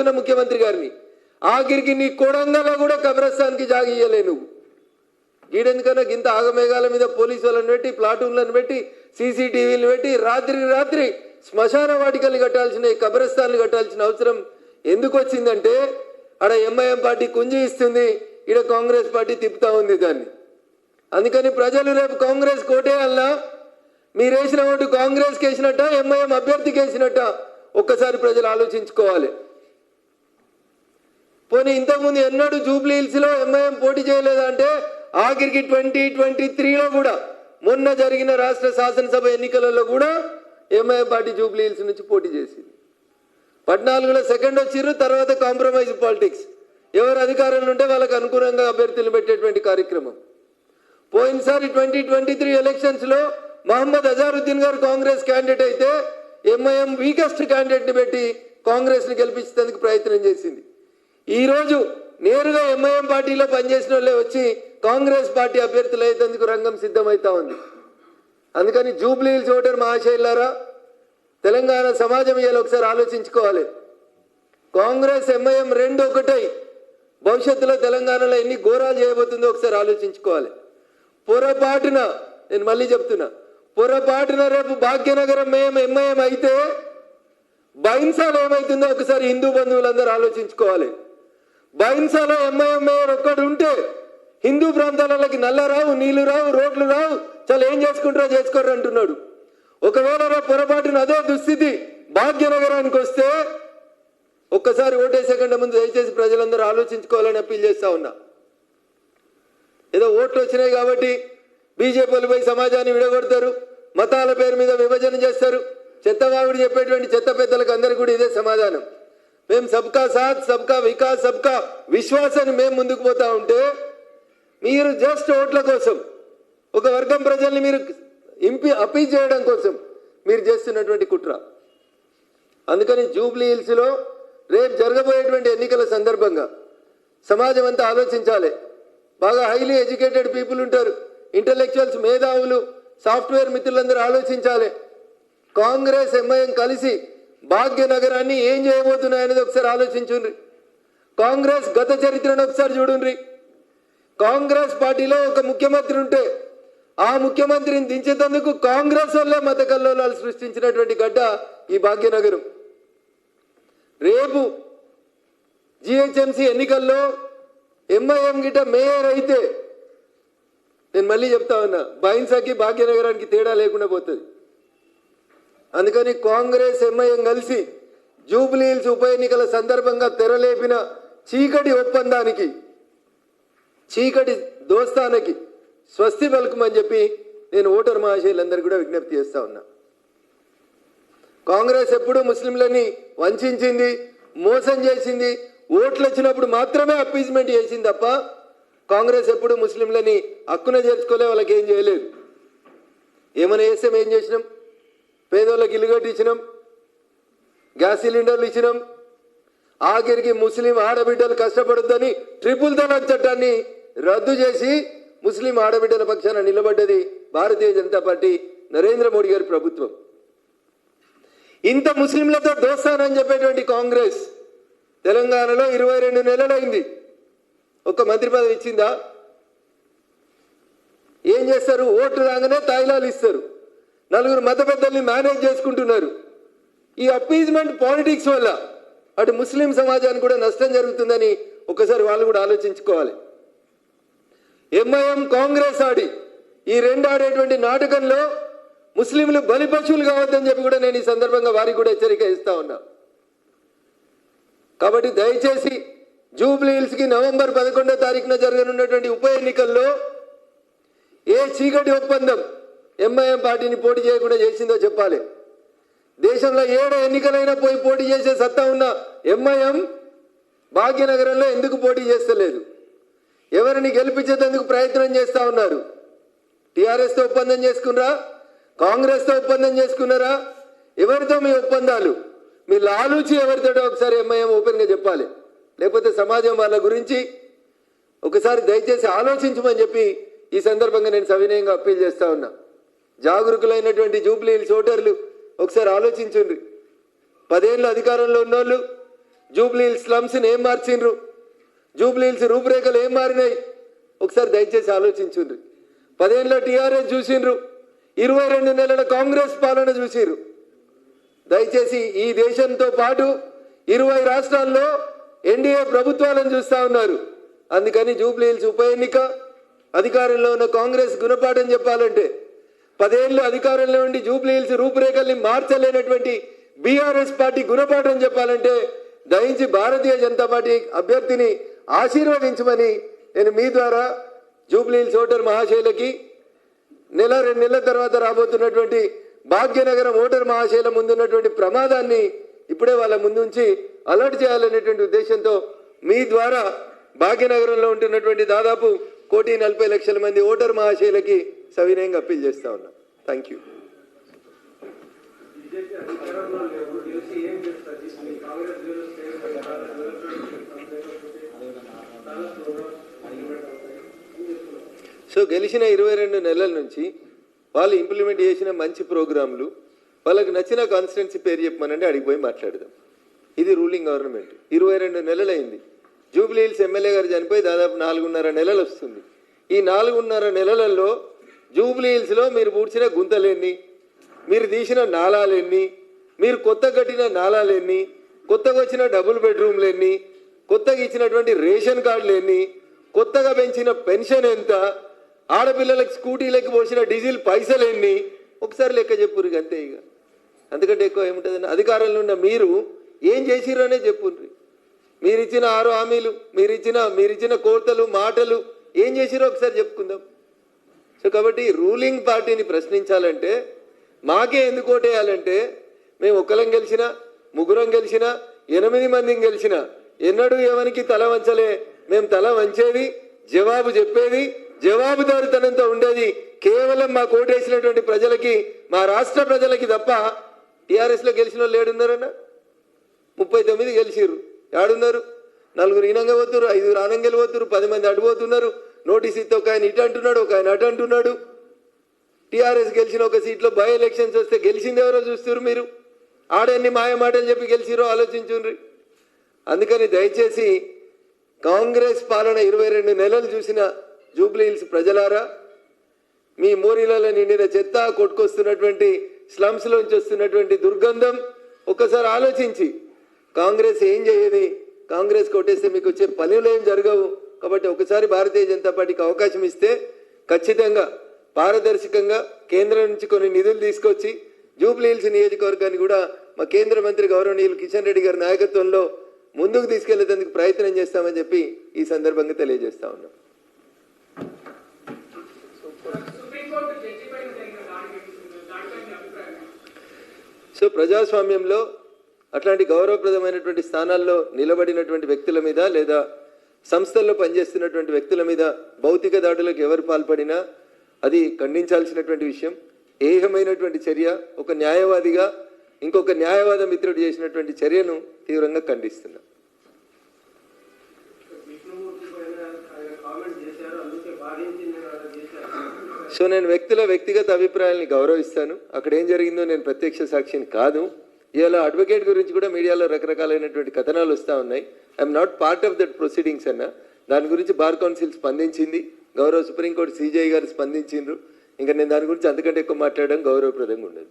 అడుగుతున్న ముఖ్యమంత్రి గారిని. ఆఖరికి నీ కొడంగలో కూడా కబ్రస్థాన్కి జాగి నువ్వు. గీడెందుకన్నా గింత ఆగమేఘాల మీద పోలీసు వాళ్ళని పెట్టి ప్లాటూన్లను పెట్టి సీసీటీవీలు పెట్టి రాత్రి రాత్రి శ్మశాన వాటికల్ని కట్టాల్సిన కబ్రస్థాన్లు కట్టాల్సిన అవసరం ఎందుకు వచ్చిందంటే ఆడ ఎంఐఎం పార్టీ కుంజి ఇస్తుంది ఈడ కాంగ్రెస్ పార్టీ తిప్పుతా ఉంది దాన్ని. అందుకని ప్రజలు రేపు కాంగ్రెస్ కోటేయాలన్నా మీరు వేసిన ఓటు కాంగ్రెస్కి వేసినట్ట ఎంఐఎం అభ్యర్థికి వేసినట్ట ఒక్కసారి ప్రజలు ఆలోచించుకోవాలి. పోనీ ఇంతకుముందు ఎన్నడూ జూబ్లీ హిల్స్ ఎంఐఎం పోటీ చేయలేదంటే ఆఖరికి ట్వంటీ ట్వంటీ త్రీలో కూడా మొన్న జరిగిన రాష్ట్ర శాసనసభ ఎన్నికలలో కూడా ఎంఐఎం పార్టీ జూబ్లీ హిల్స్ నుంచి పోటీ చేసింది. పద్నాలుగులో సెకండ్ వచ్చిర్రు తర్వాత కాంప్రమైజ్ పాలిటిక్స్. ఎవరు అధికారంలో ఉంటే వాళ్ళకు అనుకూలంగా అభ్యర్థులు పెట్టేటువంటి కార్యక్రమం. పోయినసారి ట్వంటీ ట్వంటీ త్రీ ఎలక్షన్స్లో మహమ్మద్ అజారుద్దీన్ గారు కాంగ్రెస్ క్యాండిడేట్ అయితే ఎంఐఎం వీకెస్ట్ క్యాండిడేట్ని పెట్టి కాంగ్రెస్ని గెలిపించేందుకు ప్రయత్నం చేసింది. ఈరోజు నేరుగా ఎంఐఎం పార్టీలో పనిచేసిన వాళ్ళే వచ్చి కాంగ్రెస్ పార్టీ అభ్యర్థులు అయ్యేందుకు రంగం సిద్ధమవుతా ఉంది. అందుకని జూబ్లీ హిల్స్ ఓటర్ మహాశైలారా తెలంగాణ సమాజం ఇవాళ ఒకసారి ఆలోచించుకోవాలి. కాంగ్రెస్ ఎంఐఎం రెండు ఒకటై భవిష్యత్తులో తెలంగాణలో ఎన్ని ఘోరాలు చేయబోతుందో ఒకసారి ఆలోచించుకోవాలి. పొరపాటున నేను మళ్ళీ చెప్తున్నా పొరపాటున రేపు భాగ్యనగరం మేము ఎంఐఎం అయితే బహింసాలు ఏమవుతుందో ఒకసారి హిందూ బంధువులందరూ ఆలోచించుకోవాలి. బైన్సాలో ఎంఐఎం మేయర్ ఒక్కడు ఉంటే హిందూ ప్రాంతాలకి నల్ల రావు నీళ్ళు రావు రోడ్లు రావు. చాలా ఏం చేసుకుంటారో చేసుకోరు అంటున్నాడు. ఒకవేళ రేపు పొరపాటున అదే దుస్థితి భాగ్యనగరానికి వస్తే ఒక్కసారి ఓటేసే కంటే ముందు దయచేసి ప్రజలందరూ ఆలోచించుకోవాలని అప్పీల్ చేస్తా ఉన్నా. ఏదో ఓట్లు వచ్చినాయి కాబట్టి బీజేపీలు పోయి సమాజాన్ని విడగొడతారు మతాల పేరు మీద విభజన చేస్తారు. చెత్తవాగుడు చెప్పేటువంటి చెత్త పెద్దలకు అందరికీ కూడా ఇదే సమాధానం. మేము సబ్కా సాత్ సబ్కా వికాస్ సబ్కా విశ్వాసాన్ని మేము ముందుకు పోతా ఉంటే మీరు జస్ట్ ఓట్ల కోసం ఒక వర్గం ప్రజల్ని మీరు ఇంపి అప్పీల్ చేయడం కోసం మీరు చేస్తున్నటువంటి కుట్ర. అందుకని జూబ్లీ హిల్స్లో రేపు జరగబోయేటువంటి ఎన్నికల సందర్భంగా సమాజం అంతా ఆలోచించాలి. బాగా హైలీ ఎడ్యుకేటెడ్ పీపుల్ ఉంటారు. ఇంటలెక్చువల్స్ మేధావులు సాఫ్ట్వేర్ మిత్రులందరూ ఆలోచించాలి. కాంగ్రెస్ ఎంఐఎం కలిసి భాగ్యనగరాన్ని ఏం చేయబోతున్నాయనేది ఒకసారి ఆలోచించుండ్రి. కాంగ్రెస్ గత చరిత్రను ఒకసారి చూడుండ్రి. కాంగ్రెస్ పార్టీలో ఒక ముఖ్యమంత్రి ఉంటే ఆ ముఖ్యమంత్రిని దించేందుకు కాంగ్రెస్ వల్లే మత కల్లోలాలు సృష్టించినటువంటి గడ్డ ఈ భాగ్యనగరం. రేపు జిహెచ్ఎంసీ ఎన్నికల్లో ఎంఐఎం గిట మేయర్ అయితే నేను మళ్ళీ చెప్తా ఉన్నా బైన్సాకి భాగ్యనగరానికి తేడా లేకుండా పోతుంది. అందుకని కాంగ్రెస్ ఎంఐఎం కలిసి జూబ్లీ హిల్స్ ఉప ఎన్నికల సందర్భంగా తెరలేపిన చీకటి ఒప్పందానికి చీకటి దోస్తానికి స్వస్తి పలుకుమని చెప్పి నేను ఓటర్ మహాశయులందరికీ కూడా విజ్ఞప్తి చేస్తా ఉన్నా. కాంగ్రెస్ ఎప్పుడూ ముస్లింలని వంచింది మోసం చేసింది ఓట్లు వచ్చినప్పుడు మాత్రమే అప్పీజ్మెంట్ చేసింది తప్ప కాంగ్రెస్ ఎప్పుడు ముస్లింలని హక్కున చేర్చుకోలే వాళ్ళకి ఏం చేయలేదు. ఏమైనా చేస్తే ఏం చేసినాం. పేదోళ్ళకి ఇల్లు కట్టించినాం గ్యాస్ సిలిండర్లు ఇచ్చినాం. ఆఖరికి ముస్లిం ఆడబిడ్డలు కష్టపడొద్దని ట్రిపుల్ తలాక్ చట్టాన్ని రద్దు చేసి ముస్లిం ఆడబిడ్డల పక్షాన నిలబడ్డది భారతీయ జనతా పార్టీ నరేంద్ర మోడీ గారి ప్రభుత్వం. ఇంత ముస్లింలతో దోస్తానని చెప్పేటువంటి కాంగ్రెస్ తెలంగాణలో ఇరవై రెండు నెలలైంది. ఒక మంత్రి పదవి ఇచ్చిందా? ఏం చేస్తారు? ఓట్లు రాగానే తాయిలాలు ఇస్తారు. నలుగురు మత పెద్దల్ని మేనేజ్ చేసుకుంటున్నారు. ఈ అప్పీజ్మెంట్ పాలిటిక్స్ వల్ల అటు ముస్లిం సమాజానికి కూడా నష్టం జరుగుతుందని ఒకసారి వాళ్ళు కూడా ఆలోచించుకోవాలి. ఎంఐఎం కాంగ్రెస్ ఆడి ఈ రెండు ఆడేటువంటి నాటకంలో ముస్లింలు బలిపశువులు కావద్దని చెప్పి కూడా నేను ఈ సందర్భంగా వారికి కూడా హెచ్చరిక ఇస్తా ఉన్నా. కాబట్టి దయచేసి జూబ్లీహిల్స్కి నవంబర్ పదకొండో తారీఖున జరగనున్నటువంటి ఉప ఎన్నికల్లో ఏ చీకటి ఒప్పందం ఎంఐఎం పార్టీని పోటీ చేయకుండా చేసిందో చెప్పాలి. దేశంలో ఏడు ఎన్నికలైనా పోయి పోటీ చేసే సత్తా ఉన్న ఎంఐఎం భాగ్యనగరంలో ఎందుకు పోటీ చేస్తలేదు? ఎవరిని గెలిపించేందుకు ప్రయత్నం చేస్తా ఉన్నారు? టీఆర్ఎస్తో ఒప్పందం చేసుకున్నారా? కాంగ్రెస్తో ఒప్పందం చేసుకున్నారా? ఎవరితో మీ ఒప్పందాలు? మీ లాలూచి ఎవరితో ఒకసారి ఎంఐఎం ఓపెన్గా చెప్పాలి. లేకపోతే సమాజం వాళ్ళ గురించి ఒకసారి దయచేసి ఆలోచించమని చెప్పి ఈ సందర్భంగా నేను సవినయంగా అప్పీల్ చేస్తా ఉన్నా. జాగరూకులైనటువంటి జూబ్లీ హిల్స్ ఓటర్లు ఒకసారి ఆలోచించండి పదేళ్ళు అధికారంలో ఉన్నోళ్ళు జూబ్లీహిల్స్ స్లమ్స్ని ఏం మార్చిండ్రు? జూబ్లీహిల్స్ రూపురేఖలు ఏం మారినాయి? ఒకసారి దయచేసి ఆలోచించండి పదేళ్ళ టీఆర్ఎస్ చూసిండ్రు. ఇరవై రెండు నెలల కాంగ్రెస్ పాలన చూసిర్రు దయచేసి ఈ దేశంతో పాటు ఇరవై రాష్ట్రాల్లో ఎన్డీఏ ప్రభుత్వాలను చూస్తా ఉన్నారు. అందుకని జూబ్లీహిల్స్ ఉప ఎన్నిక అధికారంలో ఉన్న కాంగ్రెస్ గుణపాఠం చెప్పాలంటే పదేళ్ళు అధికారంలో ఉండి జూబ్లీ హిల్స్ రూపురేఖల్ని మార్చలేనటువంటి బీఆర్ఎస్ పార్టీ గుణపాఠం చెప్పాలంటే దయించి భారతీయ జనతా పార్టీ అభ్యర్థిని ఆశీర్వదించమని నేను మీ ద్వారా జూబ్లీ హిల్స్ ఓటర్ మహాశైలకి నెల రెండు నెలల తర్వాత రాబోతున్నటువంటి భాగ్యనగరం ఓటర్ మహాశైల ముందున్నటువంటి ప్రమాదాన్ని ఇప్పుడే వాళ్ళ ముందుంచి అలర్ట్ చేయాలనేటువంటి ఉద్దేశంతో మీ ద్వారా భాగ్యనగరంలో ఉంటున్నటువంటి దాదాపు కోటి నలభై లక్షల మంది ఓటర్ మహాశైలకి సవినయంగా అప్పీల్ చేస్తా ఉన్నా. థ్యాంక్ యూ సో గెలిచిన ఇరవై రెండు నెలల నుంచి వాళ్ళు ఇంప్లిమెంట్ చేసిన మంచి ప్రోగ్రాంలు వాళ్ళకి నచ్చిన కాన్స్టిట్యున్సీ పేరు చెప్పమనంటే అడిగిపోయి మాట్లాడదాం. ఇది రూలింగ్ గవర్నమెంట్ ఇరవై రెండు నెలలైంది. జూబ్లీ హిల్స్ ఎమ్మెల్యే గారు చనిపోయి దాదాపు నాలుగున్నర నెలలు వస్తుంది. ఈ నాలుగున్నర నెలలలో జూబ్లీ హిల్స్లో మీరు పూడ్చిన గుంతలెన్ని మీరు తీసిన నాలాలెన్ని మీరు కొత్త కట్టిన నాలాలెన్ని కొత్తగా వచ్చిన డబుల్ బెడ్రూమ్లెన్ని కొత్తగా ఇచ్చినటువంటి రేషన్ కార్డులేని కొత్తగా పెంచిన పెన్షన్ ఎంత ఆడపిల్లలకు స్కూటీలకు పోసిన డీజిల్ పైసలు ఎన్ని ఒకసారి లెక్క చెప్పుర్రు అంతే ఇక అందుకంటే ఎక్కువ ఏముంటుందని అధికారంలో ఉన్న మీరు ఏం చేసిర్రు అనే చెప్పుర్రి. మీరిచ్చిన ఆరు హామీలు మీరిచ్చిన మీరిచ్చిన కోర్తలు కోతలు మాటలు ఏం చేసిరో ఒకసారి చెప్పుకుందాం. సో కాబట్టి రూలింగ్ పార్టీని ప్రశ్నించాలంటే మాకే ఎందుకు ఓటేయాలంటే మేము ఒకరం గెలిచినా ముగ్గురం గెలిచినా ఎనిమిది మందిని గెలిచినా ఎన్నడూ ఎవరికి తల వంచలే. మేము తల వంచేది జవాబు చెప్పేది జవాబుదారితనంతో ఉండేది కేవలం మా కోటేసినటువంటి ప్రజలకి మా రాష్ట్ర ప్రజలకి తప్ప టీఆర్ఎస్లో గెలిచిన వాళ్ళు ఏడున్నారన్న? ముప్పై తొమ్మిది గెలిచిర్రు. ఏడున్నారు? నలుగురు ఈనంగా పోతున్నారు ఐదుగురు ఆనంగా పోతున్నారు పది మంది అడిపోతున్నారు నోటీస్ ఇస్తే ఒక ఆయన ఇటు అంటున్నాడు ఒక ఆయన అటు అంటున్నాడు. టీఆర్ఎస్ గెలిచిన ఒక సీట్లో బై ఎలక్షన్స్ వస్తే గెలిచింది ఎవరో చూస్తున్నారు మీరు? ఆడన్ని మాయమాటలు చెప్పి గెలిచిరో ఆలోచించుండ్రి. అందుకని దయచేసి కాంగ్రెస్ పాలన ఇరవై రెండు నెలలు చూసిన జూబ్లీ హిల్స్ ప్రజలారా మీ మోరీలలో నిండిన చెత్త కొట్టుకొస్తున్నటువంటి స్లమ్స్లోంచి వస్తున్నటువంటి దుర్గంధం ఒక్కసారి ఆలోచించి. కాంగ్రెస్ ఏం చేయదు కాంగ్రెస్ కొట్టేస్తే మీకు వచ్చే పనులు ఏం జరగవు? కాబట్టి ఒకసారి భారతీయ జనతా పార్టీకి అవకాశం ఇస్తే ఖచ్చితంగా పారదర్శకంగా కేంద్రం నుంచి కొన్ని నిధులు తీసుకొచ్చి జూబ్లీ హిల్స్ నియోజకవర్గాన్ని కూడా మా కేంద్ర మంత్రి గౌరవనీయులు కిషన్ రెడ్డి గారి నాయకత్వంలో ముందుకు తీసుకెళ్ళేందుకు ప్రయత్నం చేస్తామని చెప్పి ఈ సందర్భంగా తెలియజేస్తా ఉన్నాం. సో ప్రజాస్వామ్యంలో అట్లాంటి గౌరవప్రదమైనటువంటి స్థానాల్లో నిలబడినటువంటి వ్యక్తుల మీద లేదా సంస్థల్లో పనిచేస్తున్నటువంటి వ్యక్తుల మీద భౌతిక దాడులకు ఎవరు పాల్పడినా అది ఖండించాల్సినటువంటి విషయం. ఏహమైనటువంటి చర్య ఒక న్యాయవాదిగా ఇంకొక న్యాయవాద మిత్రుడు చేసినటువంటి చర్యను తీవ్రంగా ఖండిస్తున్నా. సో నేను వ్యక్తుల వ్యక్తిగత అభిప్రాయాల్ని గౌరవిస్తాను. అక్కడ ఏం జరిగిందో నేను ప్రత్యక్ష సాక్షిని కాదు. ఇవాళ అడ్వకేట్ గురించి కూడా మీడియాలో రకరకాలైనటువంటి కథనాలు వస్తూ ఉన్నాయి. I'm not part of that proceedings అన్న. దాని గురించి బార్ కౌన్సిల్ స్పందించింది. గౌరవ సుప్రీంకోర్టు సీజీఐ గారు స్పందించిండ్రు. ఇంకా నేను దాని గురించి అంతకంటే ఎక్కువ మాట్లాడడం గౌరవప్రదంగా ఉండదు.